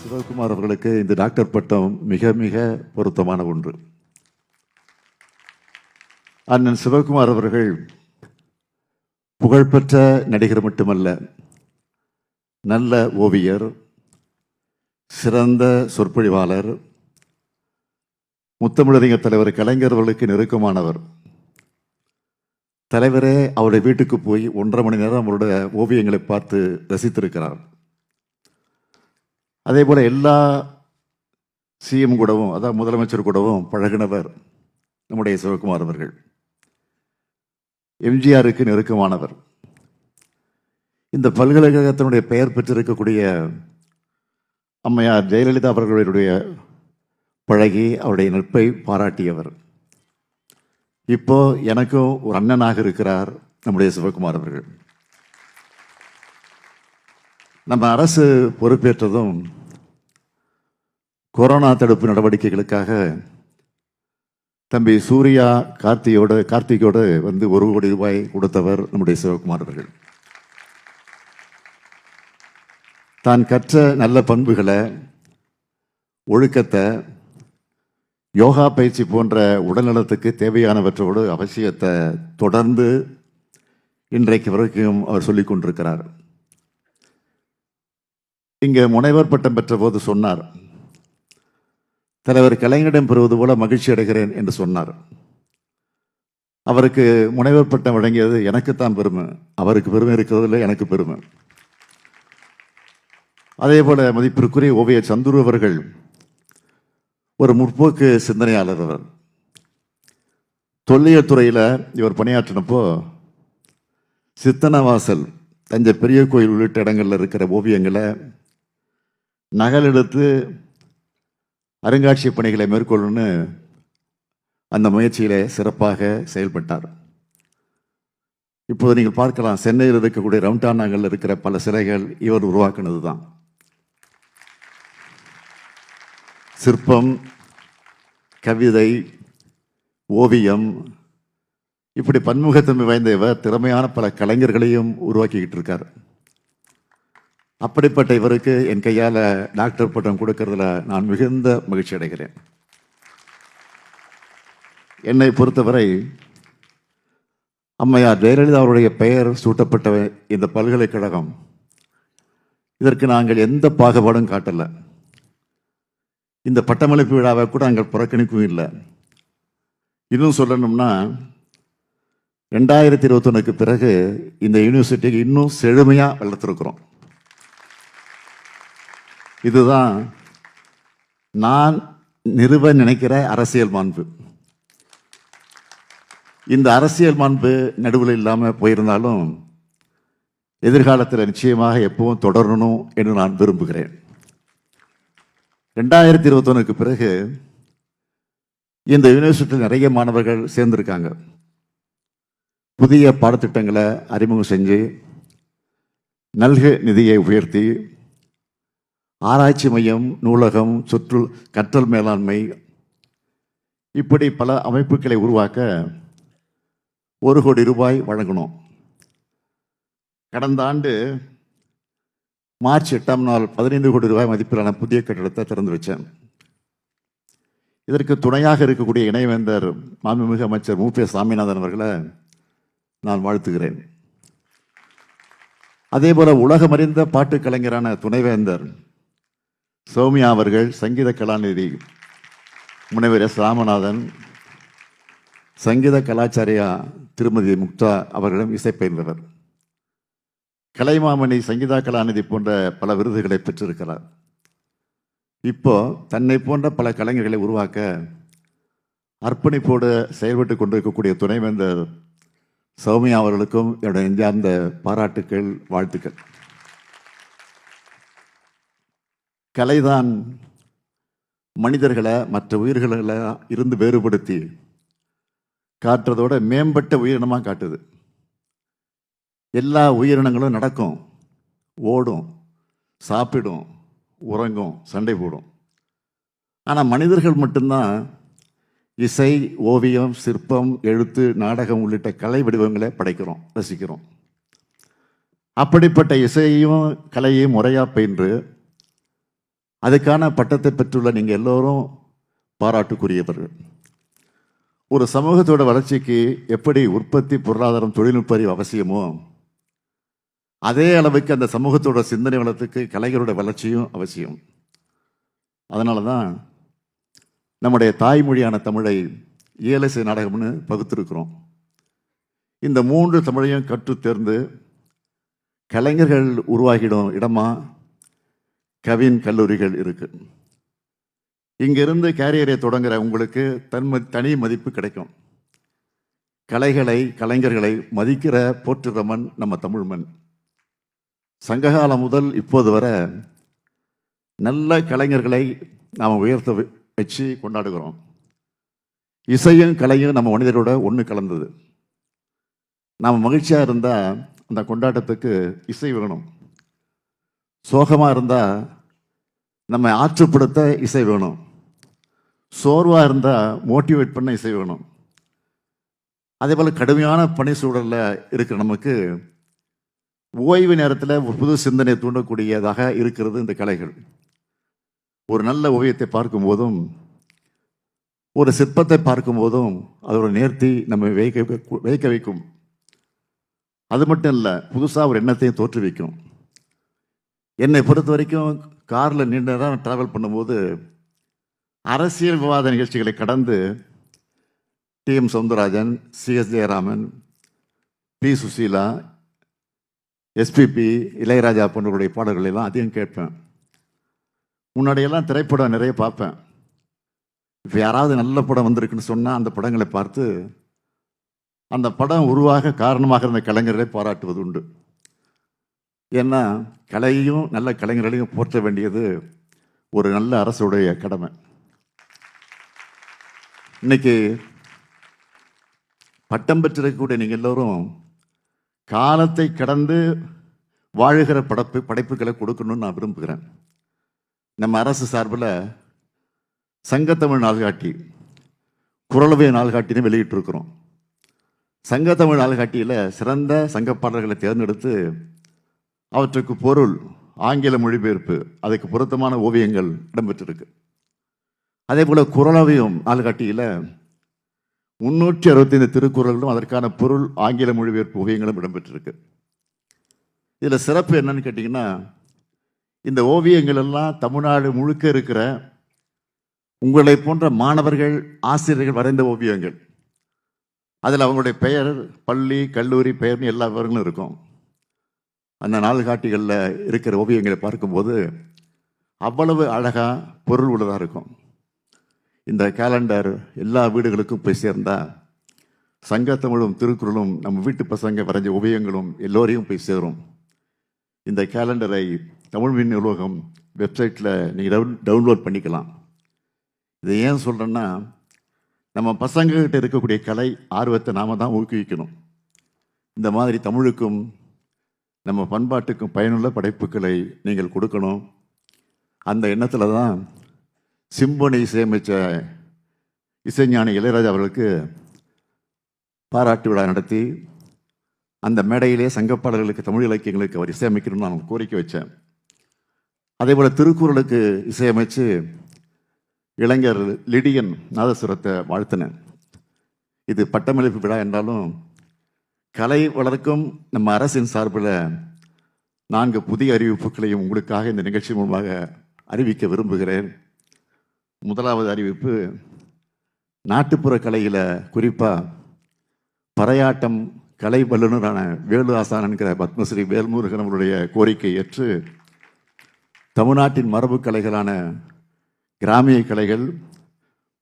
சிவகுமார் அவர்களுக்கு இந்த டாக்டர் பட்டம் மிக மிக பொருத்தமான ஒன்று. அண்ணன் சிவகுமார் அவர்கள் புகழ்பெற்ற நடிகர் மட்டுமல்ல நல்ல ஓவியர் சிறந்த சொற்பொழிவாளர் முத்தமிழறிஞர் தலைவர் கலைஞர் அவர்களுக்கு நெருக்கமானவர். தலைவரே அவருடைய வீட்டுக்கு போய் ஒன்றரை மணி நேரம் அவருடைய ஓவியங்களை பார்த்து ரசித்திருக்கிறார். அதே போல் எல்லா சிஎம் கூடவும் அதான் முதலமைச்சர் கூடவும் பழகினவர் நம்முடைய சிவகுமார் அவர்கள். எம்ஜிஆருக்கு நெருக்கமானவர். இந்த பல்கலைக்கழகத்தினுடைய பெயர் பெற்றிருக்கக்கூடிய அம்மையார் ஜெயலலிதா அவர்களுடைய பழகி அவருடைய நட்பை பாராட்டியவர். இப்போ எனக்கும் ஒரு அண்ணனாக இருக்கிறார் நம்முடைய சிவகுமார் அவர்கள். நம்ம அரசு பொறுப்பேற்றதும் கொரோனா தடுப்பு நடவடிக்கைகளுக்காக தம்பி சூர்யா கார்த்தியோட கார்த்திகோடு வந்து ஒரு கோடி ரூபாய் கொடுத்தவர் நம்முடைய சிவகுமார் அவர்கள். தான் கற்ற நல்ல பண்புகளை ஒழுக்கத்தை யோகா பயிற்சி போன்ற உடல்நலத்துக்கு தேவையானவற்றோடு அவசியத்தை தொடர்ந்து இன்றைக்கு வரைக்கும் அவர் சொல்லிக் கொண்டிருக்கிறார். இங்கே முனைவர் பட்டம் பெற்ற போது சொன்னார் தலைவர் கலைஞரிடம் பெறுவது போல மகிழ்ச்சி அடைகிறேன் என்று சொன்னார். அவருக்கு முனைவர் பட்டம் வழங்கியது எனக்குத்தான் பெருமை அவருக்கு பெருமை இருக்கிறதில்லை எனக்கு பெருமை. அதே போல மதிப்பிற்குரிய ஓவிய சந்துரு அவர்கள் ஒரு முற்போக்கு சிந்தனையாளர் அவர். தொல்லியல் துறையில் இவர் பணியாற்றினப்போ சித்தனவாசல் தஞ்சை பெரிய கோயில் உள்ளிட்ட இடங்களில் இருக்கிற ஓவியங்களை நகல் எடுத்து அருங்காட்சியக பணிகளை மேற்கொள்ளணும்னு அந்த முயற்சியில் சிறப்பாக செயல்பட்டார். இப்போது நீங்கள் பார்க்கலாம் சென்னையில் இருக்கக்கூடிய ரவுண்டானாங்களில் இருக்கிற பல சிலைகள் இவர் உருவாக்குனது தான் சிற்பம் கவிதை ஓவியம் இப்படி பன்முகத்தன்மை வாய்ந்த இவர் திறமையான பல கலைஞர்களையும் உருவாக்கிக்கிட்டு இருக்கார். அப்படிப்பட்ட இவருக்கு என் கையால் டாக்டர் பட்டம் கொடுக்கறதுல நான் மிகுந்த மகிழ்ச்சி அடைகிறேன். என்னை பொறுத்தவரை அம்மையார் ஜெயலலிதா அவருடைய பெயர் சூட்டப்பட்ட இந்த பல்கலைக்கழகம் இதற்கு நாங்கள் எந்த பாகுபாடும் காட்டலை. இந்த பட்டமளிப்பு விழாவை கூட நாங்கள் புறக்கணிக்கவும் இல்லை. இன்னும் சொல்லணும்னா ரெண்டாயிரத்தி இருபத்தொன்னுக்கு பிறகு இந்த யூனிவர்சிட்டிக்கு இன்னும் செழுமையாக வளர்த்துருக்குறோம். இதுதான் நான் நிறுவ நினைக்கிற அரசியல் மாண்பு. இந்த அரசியல் மாண்பு நடுவில் இல்லாமல் போயிருந்தாலும் எதிர்காலத்தில் நிச்சயமாக எப்பவும் தொடரணும் என்று நான் விரும்புகிறேன். ரெண்டாயிரத்தி இருபத்தொன்னுக்கு பிறகு இந்த யூனிவர்சிட்டியில் நிறைய மாணவர்கள் சேர்ந்திருக்காங்க. புதிய பாடத்திட்டங்களை அறிமுகம் செஞ்சு நல்க நிதியை உயர்த்தி ஆராய்ச்சி மையம் நூலகம் சுற்று கற்றல் மேலாண்மை இப்படி பல அமைப்புகளை உருவாக்க ஒரு கோடி ரூபாய் வழங்கணும். கடந்த ஆண்டு மார்ச் எட்டாம் நாள் பதினைந்து கோடி ரூபாய் மதிப்பிலான புதிய கட்டிடத்தை திறந்து வச்சேன். இதற்கு துணையாக இருக்கக்கூடிய இணைவேந்தர் மாண்புமிகு அமைச்சர் மு. பி. சாமிநாதன் அவர்களை நான் வாழ்த்துகிறேன். அதே போல உலகமறிந்த பாட்டு கலைஞரான துணைவேந்தர் சௌமியா அவர்கள் சங்கீத கலாநிதி முனைவர் எஸ் ராமநாதன் சங்கீத கலாச்சாரியா திருமதி முக்தா அவர்களும் இசைப்பயின்றவர் கலைமாமணி சங்கீதா கலாநிதி போன்ற பல விருதுகளை பெற்றிருக்கிறார். இப்போ தன்னை போன்ற பல கலைஞர்களை உருவாக்க அர்ப்பணிப்போடு செயல்பட்டு கொண்டிருக்கக்கூடிய துணைவேந்தர் சௌமியா அவர்களுக்கும் என்னுடைய நெஞ்சார்ந்த பாராட்டுக்கள் வாழ்த்துக்கள். கலைதான் மனிதர்களை மற்ற உயிர்களை இருந்து வேறுபடுத்தி காட்டுறதோட மேம்பட்ட உயிரினமாக காட்டுது. எல்லா உயிரினங்களும் நடக்கும் ஓடும் சாப்பிடும் உறங்கும் சண்டை போடும். ஆனால் மனிதர்கள் மட்டும்தான் இசை ஓவியம் சிற்பம் எழுத்து நாடகம் உள்ளிட்ட கலை வடிவங்களை படைக்கிறோம் ரசிக்கிறோம். அப்படிப்பட்ட இசையையும் கலையையும் முறையாக பயின்று அதுக்கான பட்டத்தை பெற்றுள்ள நீங்கள் எல்லோரும் பாராட்டுக்குரியவர்கள். ஒரு சமூகத்தோட வளர்ச்சிக்கு எப்படி உற்பத்தி பொருளாதாரம் தொழில்நுட்ப அறிவு அவசியமோ அதே அளவுக்கு அந்த சமூகத்தோட சிந்தனை வளத்துக்கு கலைஞரோட வளர்ச்சியும் அவசியம். அதனால தான் நம்முடைய தாய்மொழியான தமிழை இயலிசை நாடகம்னு பகுத்திருக்கிறோம். இந்த மூன்று தமிழையும் கற்று தேர்ந்து கலைஞர்கள் உருவாகிடும் இடமா கவின் கல்லூரிகள் இருக்கு. இங்கிருந்து கேரியரை தொடங்குற உங்களுக்கு தன்ம தனி மதிப்பு கிடைக்கும். கலைகளை கலைஞர்களை மதிக்கிற போற்றுகிற மண் நம்ம தமிழ் மண். சங்ககாலம் முதல் இப்போது வர நல்ல கலைஞர்களை நாம் உயர்த்த வச்சு கொண்டாடுகிறோம். இசையும் கலையும் நம்ம மனிதரோட ஒன்று கலந்தது. நாம் மகிழ்ச்சியாக இருந்தால் அந்த கொண்டாட்டத்துக்கு இசை வேணும். சோகமாக இருந்தால் நம்ம ஆற்றுப்படுத்த இசை வேணும். சோர்வாக இருந்தால் மோட்டிவேட் பண்ண இசை வேணும். அதே போல் கடுமையான பணி சூழலில் இருக்கிற நமக்கு ஓய்வு நேரத்தில் ஒரு புது சிந்தனை தூண்டக்கூடியதாக இருக்கிறது இந்த கலைகள். ஒரு நல்ல ஓவியத்தை பார்க்கும்போதும் ஒரு சிற்பத்தை பார்க்கும்போதும் அதோட நேர்த்தி நம்ம வைக்க வைக்க வைக்கும். அது மட்டும் இல்லை புதுசாக ஒரு எண்ணத்தையும் தோற்றுவிக்கும். என்னை பொறுத்த வரைக்கும் காரில் நீண்ட நேரம் ட்ராவல் பண்ணும்போது அரசியல் விவாத நிகழ்ச்சிகளை கடந்து T M Soundararajan C S Jayaraman P Susheela SPB Ilaiyaraaja போன்றவருடைய பாடல்களை எல்லாம் அதிகம் கேட்பேன். முன்னாடியெல்லாம் திரைப்படம் நிறைய பார்ப்பேன். இப்போ யாராவது நல்ல படம் வந்திருக்குன்னு சொன்னால் அந்த படங்களை பார்த்து அந்த படம் உருவாக காரணமாக இருந்த கலைஞர்களை பாராட்டுவது உண்டு. ஏன்னா கலையையும் நல்ல கலைஞர்களையும் போற்ற வேண்டியது ஒரு நல்ல அரசுடைய கடமை. இன்னைக்கு பட்டம் பெற்றிருக்கக்கூடிய நீங்கள் எல்லோரும் காலத்தை கடந்து வாழுகிற படைப்பு படைப்புகளை கொடுக்கணும்னு நான் விரும்புகிறேன். நம்ம அரசு சார்பில் சங்கத்தமிழ் நாள்காட்டி குரலவை நாள்காட்டின்னு வெளியிட்டிருக்கிறோம். சங்கத்தமிழ் நாள்காட்டியில் சிறந்த சங்கப்பாடல்களை தேர்ந்தெடுத்து அவற்றுக்கு பொருள் ஆங்கில மொழிபெயர்ப்பு அதுக்கு பொருத்தமான ஓவியங்கள் இடம்பெற்றிருக்கு. அதே போல் குரலவையும் நாள்காட்டியில் முன்னூற்றி அறுபத்தைந்து திருக்குறள்களும் அதற்கான பொருள் ஆங்கில மொழிபெயர்ப்பு ஓவியங்களும் இடம்பெற்றிருக்கு. இதில் சிறப்பு என்னன்னு கேட்டிங்கன்னா இந்த ஓவியங்கள் எல்லாம் தமிழ்நாடு முழுக்க இருக்கிற உங்களை போன்ற மாணவர்கள் ஆசிரியர்கள் வரைந்த ஓவியங்கள். அதில் அவங்களுடைய பெயர் பள்ளி கல்லூரி பெயர்னு எல்லா விவரங்களும் இருக்கும். அந்த நாள்காட்டிகளில் இருக்கிற ஓவியங்களை பார்க்கும்போது அவ்வளவு அழகாக பொருள் உள்ளதாக இருக்கும். இந்த கேலண்டர் எல்லா வீடுகளுக்கும் போய் சேர்ந்தா சங்கத்தமிழும் திருக்குறளும் நம்ம வீட்டு பசங்க வரைஞ்ச ஓவியங்களும் எல்லோரையும் போய் சேரும். இந்த கேலண்டரை தமிழ் மின் நூலகம் வெப்சைட்டில் நீங்கள் டவுன் டவுன்லோட் பண்ணிக்கலாம். இதை ஏன் சொல்கிறேன்னா நம்ம பசங்கக்கிட்ட இருக்கக்கூடிய கலை ஆர்வத்தை நாம் தான் ஊக்குவிக்கணும். இந்த மாதிரி தமிழுக்கும் நம்ம பண்பாட்டுக்கும் பயனுள்ள படைப்புகளை நீங்கள் கொடுக்கணும். அந்த எண்ணத்தில் தான் சிம்பொனி இசையமைச்ச இசைஞானி இளையராஜா அவர்களுக்கு பாராட்டு விழா நடத்தி அந்த மேடையிலே சங்கப்பாடல்களுக்கு தமிழ் இலக்கியங்களுக்கு அவர் இசையமைக்கணும்னு நான் கோரிக்கை வச்சேன். அதே போல் திருக்குறளுக்கு இசையமைச்சு இளைஞர் லிடியன் நாதசுரத்தை வாழ்த்தினேன். இது பட்டமளிப்பு விழா என்றாலும் கலை வளர்க்கும் நம்ம அரசின் சார்பில் நான்கு புதிய அறிவிப்புகளையும் உங்களுக்காக இந்த நிகழ்ச்சி மூலமாக அறிவிக்க விரும்புகிறேன். முதலாவது அறிவிப்பு நாட்டுப்புற கலையில் குறிப்பாக பறையாட்டம் கலை வல்லுநரான வேலு ஆசான் என்கிற பத்மஸ்ரீ வேல்முருகன் அவருடைய கோரிக்கை ஏற்று தமிழ்நாட்டின் மரபு கலைகளான கிராமிய கலைகள்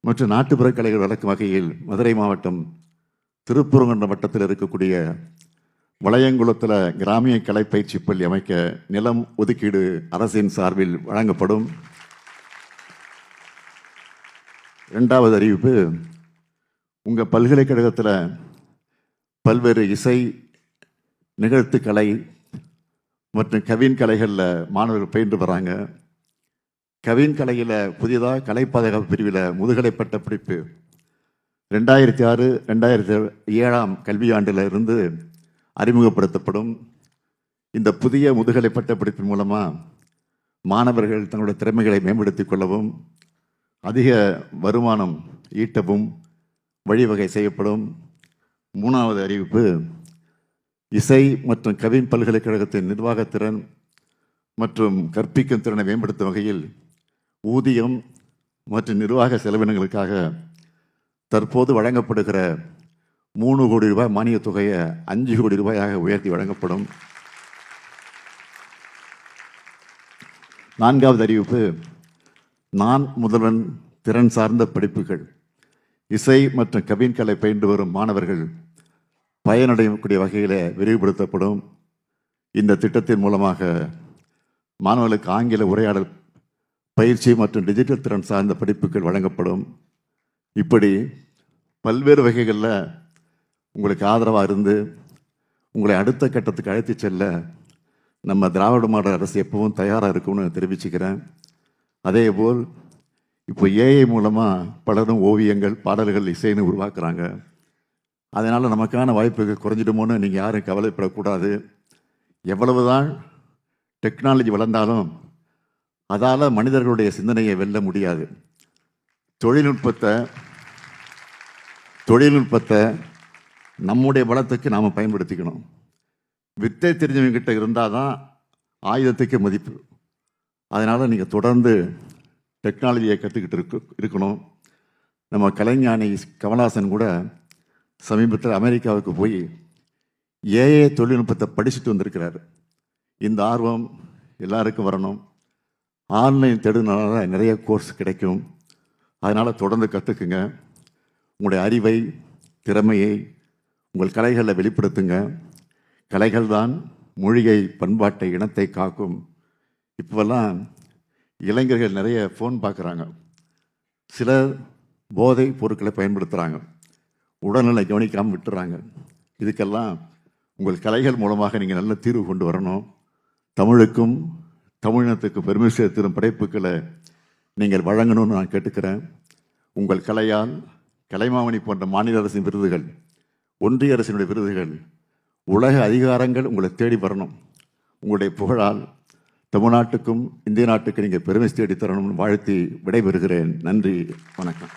மற்றும் நாட்டுப்புற கலைகள் வளர்க்கும் வகையில் மதுரை மாவட்டம் திருப்பூரங்குன்ற வட்டத்தில் இருக்கக்கூடிய வளையங்குளத்தில் கிராமிய கலை பயிற்சி பள்ளி அமைக்க நிலம் ஒதுக்கீடு அரசின் சார்பில் வழங்கப்படும். இரண்டாவது அறிவிப்பு உங்கள் பல்கலைக்கழகத்தில் பல்வேறு இசை நிகழ்த்து கலை மற்றும் கவின் கலைகளில் மாணவர்கள் பயின்று வராங்க. கவின் கலையில் புதிதாக கலை பாதுகாப்பு பிரிவில் முதுகலை பட்ட படிப்பு ரெண்டாயிரத்தி ஆறு ரெண்டாயிரத்தி ஏழாம் கல்வியாண்டில் இருந்து அறிமுகப்படுத்தப்படும் இந்த புதிய முதுகலை பட்டப்படிப்பின் மூலமாக மாணவர்கள் தங்களுடைய திறமைகளை மேம்படுத்திக் கொள்ளவும் அதிக வருமானம் ஈட்டவும் வழிவகை செய்யப்படும். மூணாவது அறிவிப்பு இசை மற்றும் கவின் பல்கலைக்கழகத்தின் நிர்வாகத்திறன் மற்றும் கற்பிக்கும் திறனை மேம்படுத்தும் வகையில் ஊதியம் மற்றும் நிர்வாக செலவினங்களுக்காக தற்போது வழங்கப்படுகிற மூணு கோடி ரூபாய் மானியத் தொகையை அஞ்சு கோடி ரூபாயாக உயர்த்தி வழங்கப்படும். நான்காவது அறிவிப்பு நான் முதல்வன் திறன் சார்ந்த படிப்புகள் இசை மற்றும் கவின்கலை பயின்று வரும் மாணவர்கள் பயனடையக்கூடிய வகையில் விரிவுபடுத்தப்படும். இந்த திட்டத்தின் மூலமாக மாணவர்களுக்கு ஆங்கில உரையாடல் பயிற்சி மற்றும் டிஜிட்டல் திறன் சார்ந்த படிப்புகள் வழங்கப்படும். இப்படி பல்வேறு வகைகளில் உங்களுக்கு ஆதரவாக இருந்து உங்களை அடுத்த கட்டத்துக்கு அழைத்து செல்ல நம்ம திராவிட மாடல் அரசு எப்பவும் தயாராக இருக்கும்னு தெரிவிச்சுக்கிறேன். அதேபோல் இப்போ ஏஐ மூலமாக பலரும் ஓவியங்கள் பாடல்கள் இசைன்னு உருவாக்குறாங்க. அதனால் நமக்கான வாய்ப்புகள் குறைஞ்சிடுமோன்னு நீங்கள் யாரும் கவலைப்படக்கூடாது. எவ்வளவுதான் டெக்னாலஜி வளர்ந்தாலும் அதால் மனிதர்களுடைய சிந்தனையை வெல்ல முடியாது. தொழில்நுட்பத்தை தொழில்நுட்பத்தை நம்முடைய பலத்துக்கு நாம் பயன்படுத்திக்கணும். வித்தை தெரிஞ்சவங்கிட்ட இருந்தால் தான் ஆயுதத்துக்கு மதிப்பு. அதனால் நீங்கள் தொடர்ந்து டெக்னாலஜியை கற்றுக்கிட்டு இருக்கு இருக்கணும். நம்ம கலைஞானி கமலாசன் கூட சமீபத்தில் அமெரிக்காவுக்கு போய் ஏஏ தொழில்நுட்பத்தை படிச்சுட்டு வந்திருக்கிறார். இந்த ஆர்வம் எல்லாருக்கும் வரணும். ஆன்லைன் தேடுனால நிறைய கோர்ஸ் கிடைக்கும். அதனால் தொடர்ந்து கற்றுக்குங்க உங்களுடைய அறிவை திறமையை உங்கள் கலைகளில் வெளிப்படுத்துங்க. கலைகள் தான் மொழியை பண்பாட்டை இனத்தை காக்கும். இப்போல்லாம் இளைஞர்கள் நிறைய ஃபோன் பார்க்குறாங்க. சிலர் போதை பொருட்களை பயன்படுத்துகிறாங்க உடல்நிலை கவனிக்காமல் விட்டுறாங்க. இதுக்கெல்லாம் உங்கள் கலைகள் மூலமாக நீங்கள் நல்ல தீர்வு கொண்டு வரணும். தமிழுக்கும் தமிழினத்துக்கு பெருமை சேர்த்திடும் படைப்புகளை நீங்கள் வழங்கணும்னு நான் கேட்டுக்கிறேன். உங்கள் கலையால் கலைமாமணி போன்ற மாநில அரசின் விருதுகள் ஒன்றிய அரசினுடைய விருதுகள் உலக அதிகாரங்கள் உங்களை தேடி வரணும். உங்களுடைய புகழால் தமிழ்நாட்டுக்கும் இந்திய நாட்டுக்கு நீங்கள் பெருமை தேடி தரணும்னு வாழ்த்தி விடைபெறுகிறேன். நன்றி வணக்கம்.